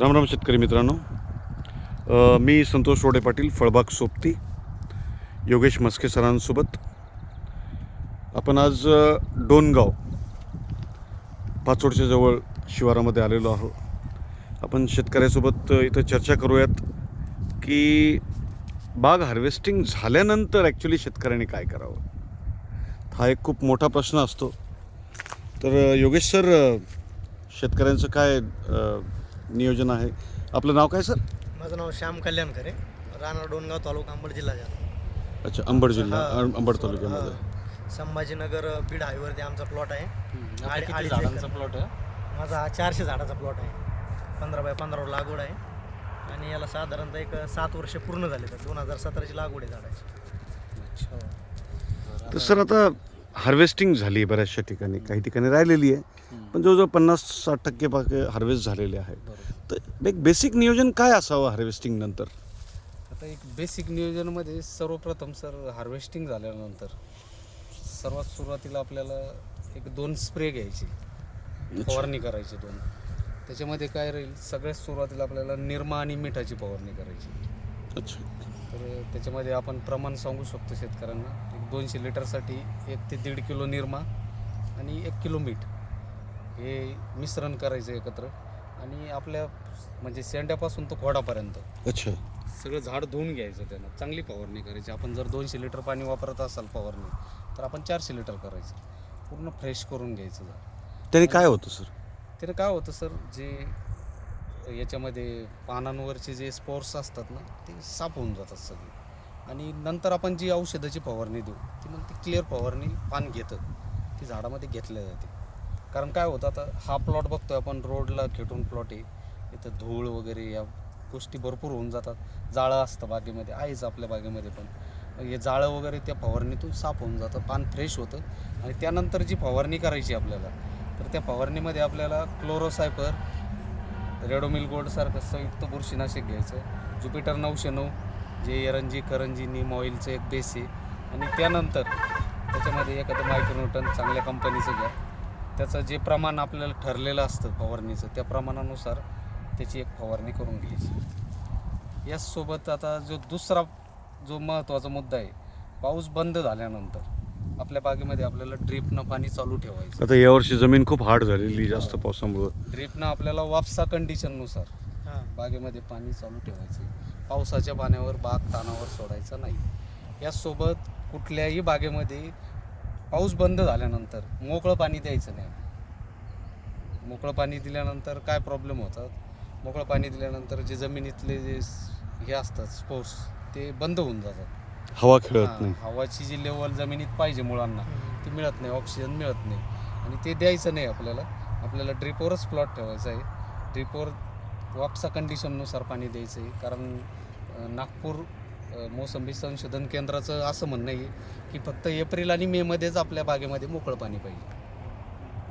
रामराम शेतकरी मित्रांनो. मी संतोष रोडे पाटील फळबाग सोबती योगेश मस्के सरांसोबत. आपण आज डोनगाव पाचोडच्या जवळ शिवारामध्ये आलेलो आहोत आपण शेतकऱ्यासोबत इथं चर्चा करूयात की बाग हार्वेस्टिंग झाल्यानंतर ॲक्च्युली शेतकऱ्याने काय करावं? हा एक खूप मोठा प्रश्न असतो. तर योगेश सर शेतकऱ्यांचं काय नियोजन आहे. आपलं नाव काय सर? माझं नाव श्याम कल्याणकर आहे राणा डोनगाव तालुका अंबड जिल्हा जालना अच्छा अंबड जिल्हा हा. अं, अंबड तालुक्यामध्ये. हा. संभाजीनगर बीड हायवेवरती आमचा प्लॉट आहे. आता किती झाडांचा एकर. प्लॉट आहे? माझा हा चारशे झाडाचा प्लॉट आहे. पंधरा बाय पंधरा लागवड आहे. आणि याला साधारणतः एक सात वर्ष पूर्ण झाले तर दोन हजार सतराची लागवड आहे झाडाची. हो. तर सर आता हार्वेस्टिंग झाली आहे बऱ्याचशा ठिकाणी. काही ठिकाणी राहिलेली आहे. पण जवळजवळ पन्नास साठ टक्के बाग हार्वेस्ट झालेले आहे बरोबर तर एक बेसिक नियोजन काय असावं हार्वेस्टिंग नंतर? आता एक बेसिक नियोजनमध्ये सर्वप्रथम सर हार्वेस्टिंग झाल्यानंतर सर्वात सुरुवातीला आपल्याला एक दोन स्प्रे घ्यायचे. फवारणी करायची दोन. त्याच्यामध्ये काय राहील सगळ्यात सुरुवातीला आपल्याला निरमा आणि मिठाची फवारणी करायची. अच्छा. तर त्याच्यामध्ये आपण प्रमाण सांगू शकतो शेतकऱ्यांना. एक दोनशे लिटरसाठी एक ते दीड किलो निरमा आणि एक किलो मीठ. हे मिश्रण करायचं एकत्र. आणि आपल्या म्हणजे शेंड्यापासून तो खोडापर्यंत. अच्छा. सगळं झाड धुवून घ्यायचं त्यानं. चांगली फवारणी करायची. आपण जर दोनशे लिटर पाणी वापरत असाल फवारणी तर आपण चारशे लिटर करायचं. पूर्ण फ्रेश करून घ्यायचं झाड. त्याने काय होतं सर? त्याने काय होतं सर? जे याच्यामध्ये पानांवरचे जे स्पोर्स असतात ना ते साफ होऊन जातात सगळे. आणि नंतर आपण जी औषधाची फवारणी देऊ ती मग ती क्लिअर फवारणी पान घेतं. ती झाडामध्ये घेतल्या जाते. कारण काय होतं आता हा प्लॉट बघतोय आपण रोडला खेटून प्लॉट आहे. इथं धूळ वगैरे या गोष्टी भरपूर होऊन जातात. जाळं असतं बागेमध्ये आहेच आपल्या बागेमध्ये पण. मग हे जाळं वगैरे त्या फवारणीतून साफ होऊन जातं पान फ्रेश होतं. आणि त्यानंतर जी फवारणी करायची आपल्याला तर त्या फवारणीमध्ये आपल्याला क्लोरोसायपर रेडोमिल गोल्डसारखं संयुक्त बुरशीनाशक घ्यायचं ज्युपिटर नऊशे नऊ जे एरंजी करंजी नीम ऑइलचं एक बेस आहे. आणि त्यानंतर त्याच्यामध्ये एखादं मायक्रोन्यूटन चांगल्या कंपनीचं घ्या. त्याचं जे प्रमाण आपल्याला ठरलेलं असतं फवारणीचं त्या प्रमाणानुसार त्याची एक फवारणी करून घ्यायची. याचसोबत आता जो दुसरा जो महत्त्वाचा मुद्दा आहे पाऊस बंद झाल्यानंतर आपल्या बागेमध्ये आपल्याला ड्रीपनं पाणी चालू ठेवायचं. आता यावर्षी जमीन खूप हार्ड झालेली जास्त पावसामुळं. ड्रीपनं आपल्याला वापसा कंडिशननुसार हां. बागेमध्ये पाणी चालू ठेवायचे. पावसाच्या पाण्यावर बाग तानावर सोडायचा नाही. यासोबत कुठल्याही बागेमध्ये पाऊस बंद झाल्यानंतर मोकळं पाणी द्यायचं नाही. मोकळं पाणी दिल्यानंतर काय प्रॉब्लेम होतात? मोकळं पाणी दिल्यानंतर जे जमिनीतले जे हे असतात स्पोर्ट्स ते बंद होऊन जातात. हवा खेळत नाही. हवाची जी लेवल जमिनीत पाहिजे मुळांना ती मिळत नाही ऑक्सिजन मिळत नाही. आणि ते द्यायचं नाही आपल्याला. आपल्याला ड्रिपवरच प्लॉट ठेवायचा आहे. ड्रिपवर वापसा कंडिशननुसार पाणी द्यायचं आहे. कारण नागपूर मोसंबी संशोधन केंद्राचं असं म्हणणं आहे की फक्त एप्रिल आणि मेमध्येच आपल्या बागेमध्ये मोकळं पाणी पाहिजे.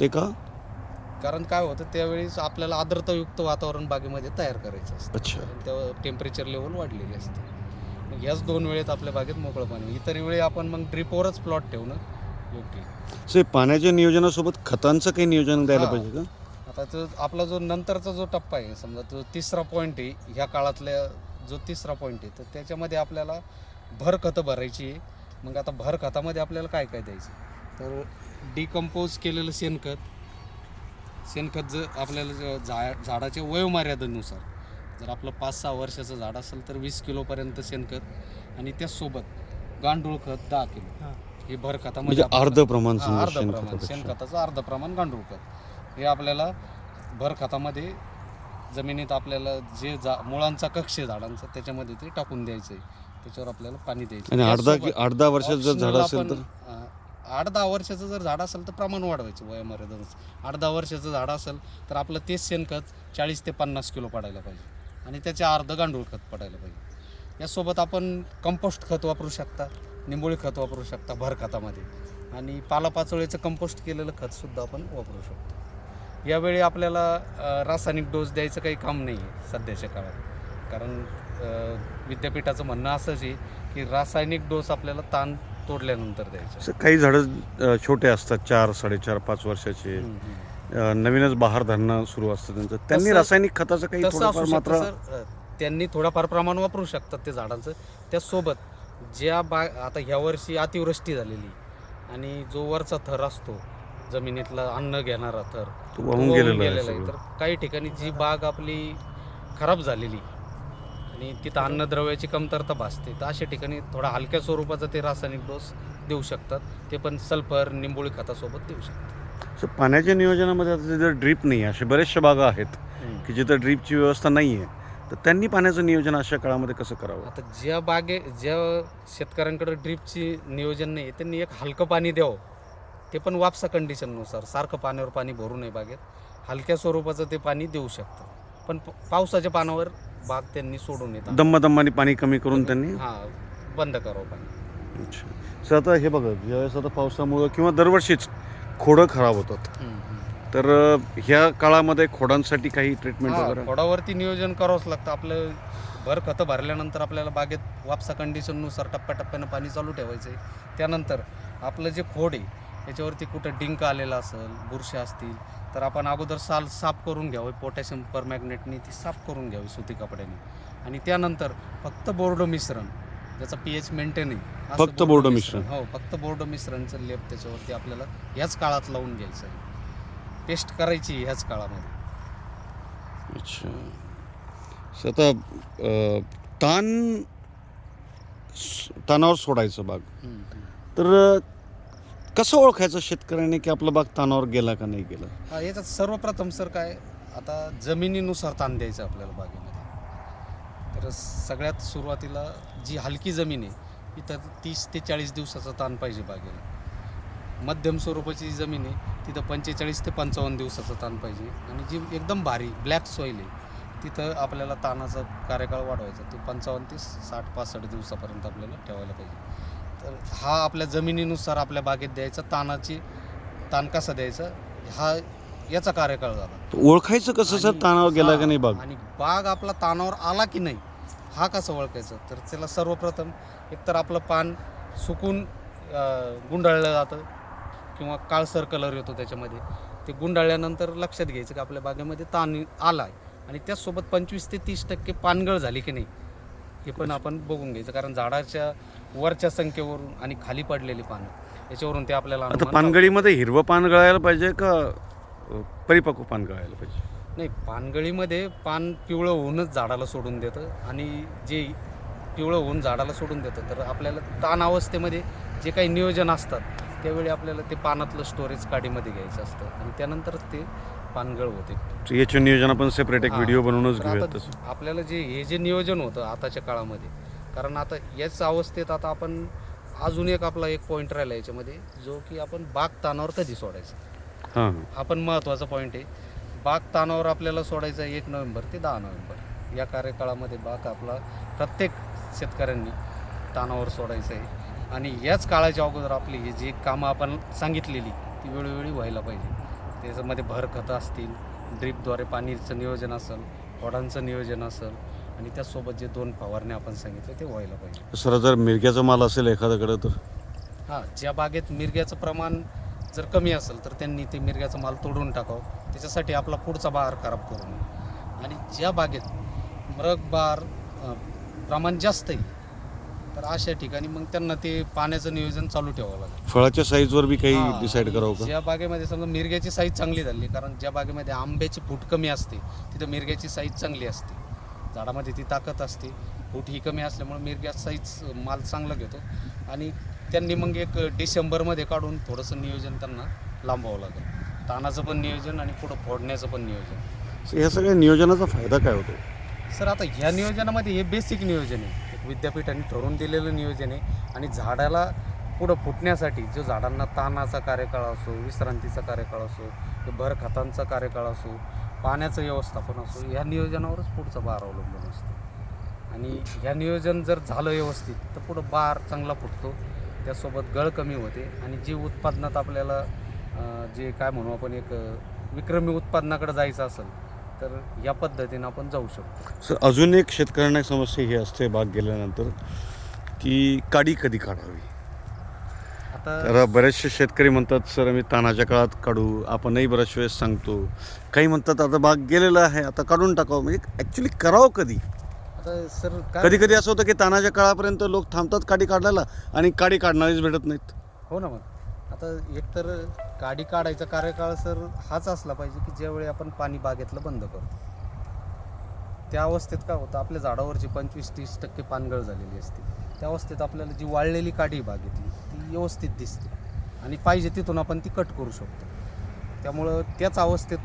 ते का? कारण काय होतं त्यावेळेस आपल्याला आर्द्रतायुक्त वातावरण बागेमध्ये तयार करायचं असतं. अच्छा. कारण तेव्हा टेम्परेचर लेवल वाढलेली असते. मग याच दोन वेळेत आपल्या बागेत मोकळं पाणी इतर वेळी आपण मग ड्रिपवरच प्लॉट ठेवणं योग्य आहे. सर पाण्याच्या नियोजनासोबत खतांचं काही नियोजन द्यायला हा. पाहिजे का? आता तो आपला जो नंतरचा जो टप्पा आहे समजा तो तिसरा पॉईंट आहे ह्या काळातल्या जो तिसरा पॉईंट आहे तर त्याच्यामध्ये आपल्याला भर खतं भरायची आहे. मग आता भर खतामध्ये आपल्याला काय काय द्यायचं? तर डिकम्पोज केलेलं शेणखत. शेणखत जर आपल्याला ज- झा झाडाच्या वयोमर्यादेनुसार जर आपलं पाच सहा वर्षाचं झाड असेल तर वीस किलोपर्यंत शेणखत आणि त्याचसोबत गांडूळ खत दहा किलो. हां. भर म्हणजे खतामध्ये अर्ध प्रमाण अर्ध प्रमाण. शेणखताचं अर्ध प्रमाण गांडूळ खत. हे आपल्याला भर खतामध्ये जमिनीत आपल्याला जे जा मुळांचा कक्ष आहे झाडांचा त्याच्यामध्ये ते टाकून द्यायचं आहे त्याच्यावर आपल्याला पाणी द्यायचं आणि आठ दहा वर्षाचं जर झाड optional असेल आपण, तर? अं, आठ दहा वर्षाचं जर झाड असेल तर प्रमाण वाढवायचं वयोमर्यादेनुसार आठ दहा वर्षाचं झाड असेल तर आपलं तेच शेणखत चाळीस ते पन्नास किलो पडायला पाहिजे. आणि त्याचे अर्ध गांडूळ खत पडायला पाहिजे. यासोबत आपण कंपोस्ट खत वापरू शकता निंबोळी खत वापरू शकता भर खतामध्ये आणि पालापाचोळीचं कंपोस्ट केलेलं खतसुद्धा आपण वापरू शकतो. यावेळी आपल्याला रासायनिक डोस द्यायचं काही काम नाही आहे सध्याच्या काळात. कारण विद्यापीठाचं म्हणणं असंच आहे की रासायनिक डोस आपल्याला ताण तोडल्यानंतर द्यायचा. काही झाडं छोटे असतात चार साडेचार पाच वर्षाचे. नवीनच बहार धरणं सुरू असतं त्यांचं. त्यांनी रासायनिक खताचं काही थोडंफार मात्र त्यांनी थोडाफार प्रमाण वापरू शकतात ते झाडांचं. त्यासोबत ज्या बा आता ह्या वर्षी अतिवृष्टी झालेली आणि जो वरचा थर असतो जमिनीतला अन्न घेणारा थर तो तो वाहून गेलेला आहे सगळं. तर काही ठिकाणी जी बाग आपली खराब झालेली आणि तिथं अन्नद्रव्याची कमतरता भासते तर अशा ठिकाणी थोडा हलक्या स्वरूपाचा ते रासायनिक डोस देऊ शकतात. ते पण सल्फर निंबोळी खतासोबत देऊ शकतात. सर, पाण्याच्या नियोजनामध्ये आता जिथं ड्रीप नाही आहे. असे बरेचशा बागा आहेत की जिथं ड्रीपची व्यवस्था नाही आहे. तर त्यांनी पाण्याचं नियोजन अशा काळामध्ये कसं करावं? आता ज्या बागे ज्या शेतकऱ्यांकडे ड्रीपची नियोजन नाही त्यांनी एक हलकं पाणी द्यावं. ते पण वापसा कंडिशननुसार सारखं पाण्यावर पाणी भरू नये बागेत. हलक्या स्वरूपाचं ते पाणी देऊ शकतं पण पावसाच्या पानावर बाग त्यांनी सोडून येतात. दम्मादम्माने पाणी कमी करून त्यांनी? हां बंद करावं पाणी. अच्छा. सर आता हे बघा ज्यावेळेस आता पावसामुळं किंवा दरवर्षीच खोडं खराब होतात. तर ह्या काळामध्ये खोडांसाठी काही ट्रीटमेंट वगैरे? खोडावरती नियोजन करावंच लागतं. आपलं भर खतं भरल्यानंतर आपल्याला बागेत वापसा कंडिशननुसार टप्प्याटप्प्यानं पाणी चालू ठेवायचं आहे त्यानंतर आपलं जे खोड आहे त्याच्यावरती कुठं डिंक आलेला असेल बुरशी असतील तर आपण अगोदर साल साफ करून घ्यावं पोटॅशियम परमॅग्नेटनी ती साफ करून घ्यावी सुती कपड्याने. आणि त्यानंतर फक्त बोर्डो मिश्रण ज्याचा पी एच मेंटेन आहे फक्त बोर्डो मिश्रण. हो फक्त बोर्डो मिश्रणचं लेप त्याच्यावरती आपल्याला ह्याच काळात लावून घ्यायचं आहे. पेस्ट करायची ह्याच काळामध्ये. अच्छा. आता ताण ताणावर सोडायचं बाग. तर कसं ओळखायचं शेतकऱ्याने की आपला बाग तानावर गेला का नाही गेला? हा याच्यात सर्वप्रथम सर काय आता जमिनीनुसार ताण द्यायचं आपल्याला बागेमध्ये. तर सगळ्यात सुरुवातीला जी हलकी जमीन आहे इथं तीस ते चाळीस दिवसाचा ताण पाहिजे बागेला. मध्यम स्वरूपाची जी जमीन आहे तिथं पंचेचाळीस ते पंचावन्न दिवसाचा ताण पाहिजे. आणि जी एकदम भारी ब्लॅक सॉईल आहे तिथं आपल्याला ताणाचा कार्यकाळ वाढवायचा तो पंचावन्न ते साठ पासष्ट दिवसापर्यंत आपल्याला ठेवायला पाहिजे. तर हा आपल्या जमिनीनुसार आपल्या बागेत द्यायचा ताणाची ताण कसा द्यायचा हा याचा कार्यकाळ झाला. ओळखायचं कसं सर आणि- ताणावर गेला का नाही बाग? आणि बाग आपला तानावर आला की नाही हा कसा ओळखायचा? तर त्याला सर्वप्रथम एकतर आपलं पान सुकून अं, गुंडाळलं जातं किंवा काळसर कलर येतो त्याच्यामध्ये. ते गुंडाळल्यानंतर लक्षात घ्यायचं की आपल्या बागेमध्ये ताण आला आहे आणि त्याचसोबत पंचवीस ते तीस टक्के पानगळ झाली की नाही हे पण आपण बघून घ्यायचं. कारण झाडाच्या वरच्या संख्येवरून आणि खाली पडलेली पानं याच्यावरून ते आपल्याला आता अनुमान लावता पानगळीमध्ये हिरवं पान गळायला पाहिजे का अ, परिपक्व पान गळायला पाहिजे? नाही पानगळीमध्ये पान पिवळं होऊनच झाडाला सोडून देतं आणि जे पिवळं होऊन झाडाला सोडून देतं तर आपल्याला ताण अवस्थेमध्ये जे काही नियोजन असतात त्यावेळी आपल्याला ते पानातलं स्टोरेज काडीमध्ये घ्यायचं असतं आणि त्यानंतरच ते पानगळ होते. तर याचे नियोजन आपण सेपरेट एक हा. व्हिडिओ बनवूनच तर घेऊयात आता तसं. आपल्याला जे हे जे नियोजन होतं आताच्या काळामध्ये कारण आता याच अवस्थेत आता आपण अजून एक आपला एक पॉईंट राहिला याच्यामध्ये जो की आपण बाग तानावर कधी सोडायचा? हां. हां हा पण महत्त्वाचा पॉईंट आहे. बाग तानावर आपल्याला सोडायचा आहे एक नोव्हेंबर ते दहा नोव्हेंबर. या कार्यकाळामध्ये बाग आपला प्रत्येक शेतकऱ्यांनी तानावर सोडायचं आहे आणि याच काळाच्या अगोदर आपली ही जी कामं आपण सांगितलेली ती वेळोवेळी व्हायला पाहिजे. त्याच्यामध्ये भर खतं असतील ड्रीपद्वारे पाणीचं नियोजन असेल खोडांचं नियोजन असेल आणि त्याचसोबत जे दोन फवारणे आपण सांगितले ते व्हायला पाहिजे. सर जर मिरग्याचा माल असेल एखाद्याकडे तर? हां ज्या बागेत मिरग्याचं प्रमाण जर कमी असेल तर त्यांनी ते मिरग्याचा माल तोडून टाकावं. त्याच्यासाठी आपला पुढचा बहार खराब करू नये आणि ज्या बागेत मृग बार प्रमाण जास्त आहे तर अशा ठिकाणी मग त्यांना ते पाण्याचं नियोजन चालू ठेवावं लागेल. फळाच्या साईजवर बी काही हां, डिसाईड आणि करावं का? ज्या बागेमध्ये समजा मिरग्याची साईज चांगली झाली कारण ज्या बागेमध्ये आंब्याची फूट कमी असते तिथं मिरग्याची साईज चांगली असते. झाडामध्ये ती ताकद असते. फूट ही कमी असल्यामुळे मिरग्या साईज माल चांगला घेतो. आणि त्यांनी मग एक डिसेंबरमध्ये काढून थोडंसं नियोजन त्यांना लांबवावं लागेल. तानाचं पण नियोजन आणि पुढं फोडण्याचं पण नियोजन. या सगळ्या नियोजनाचा फायदा काय होतो? सर आता ह्या नियोजनामध्ये हे बेसिक नियोजन आहे. एक विद्यापीठाने ठरवून दिलेलं नियोजन आहे. आणि झाडाला पुढं फुटण्यासाठी जो झाडांना ताणाचा कार्यकाळ असो विश्रांतीचा कार्यकाळ असो भर खतांचा कार्यकाळ असो पाण्याचं व्यवस्थापन असो ह्या नियोजनावरच पुढचा बार अवलंबून असतो. आणि ह्या नियोजन जर झालं व्यवस्थित तर पुढं बार चांगला फुटतो. त्यासोबत गळ कमी होते. आणि जी उत्पादनात आपल्याला जे काय म्हणू आपण एक विक्रमी उत्पादनाकडे जायचं असेल तर या पद्धतीनं आपण जाऊ शकतो. सर अजून एक शेतकऱ्यांना समस्या ही असते बाग गेल्यानंतर की काडी कधी काढावी? आता तर बरेचसे शेतकरी म्हणतात सर आम्ही तानाच्या काळात काढू आपणही बऱ्याच वेळेस सांगतो. काही म्हणतात आता भाग गेलेला आहे आता काढून टाकावं. म्हणजे ॲक्च्युली करावं कधी? आता सर काय कधी कधी असं होतं की तानाच्या काळापर्यंत लोक थांबतात काडी काढायला आणि काडी काढणारीच भेटत नाहीत. हो ना मग. आता एकतर गाडी काढायचा कार्यकाळ सर हाच असला पाहिजे की ज्यावेळी आपण पाणी बागेतलं बंद करतो. त्या अवस्थेत काय होतं आपल्या झाडावरची पंचवीस तीस टक्के पानगळ झालेली असते. त्या अवस्थेत आपल्याला जी वाळलेली काडी आहे बागेतली ती व्यवस्थित दिसते. आणि पाहिजे तिथून आपण ती कट करू शकतो. त्यामुळं त्याच अवस्थेत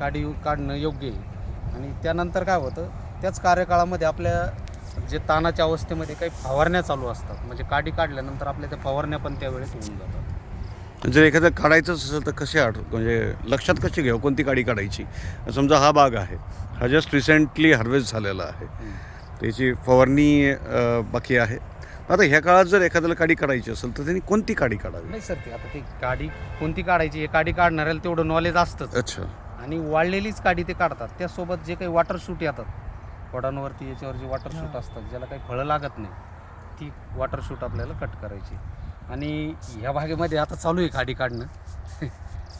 काढी काढणं योग्य आहे. आणि त्यानंतर काय होतं त्याच कार्यकाळामध्ये आपल्या जे तानाच्या अवस्थेमध्ये काही फवारण्या चालू असतात. म्हणजे काडी काढल्यानंतर आपल्या त्या फवारण्या पण त्यावेळेस होऊन जातात. जर एखादं काढायचंच असेल तर कसे आठ म्हणजे लक्षात कशी घ्यावं? कोणती काडी काढायची? समजा हा बाग आहे. हा जस्ट रिसेंटली हार्वेस्ट झालेला आहे. त्याची फवारणी बाकी आहे. आता ह्या काळात जर एखाद्याला काडी काढायची असेल तर त्यांनी कोणती काडी काढावी? नाही सर ते आता ती काडी कोणती काढायची? हे काडी काढणाऱ्याला तेवढं नॉलेज असतंच. अच्छा. आणि वाळलेलीच काडी ते काढतात. त्यासोबत जे काही वॉटर शूट येतात फळांवरती याच्यावर जे वॉटर शूट असतात ज्याला काही फळं लागत नाही ती वॉटर शूट आपल्याला कट करायची. आणि ह्या भागेमध्ये आता चालू आहे काडी काढणं.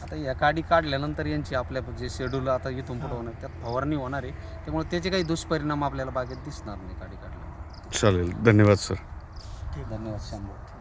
आता या काडी काढल्यानंतर यांची आपल्या जे शेड्यूल आता इथून पुढे होणार त्यात फवारणी होणार आहे. त्यामुळे त्याचे काही दुष्परिणाम आपल्याला बागेत दिसणार नाही काडी काढल्यावर चालेल. धन्यवाद सर धन्यवाद शंभर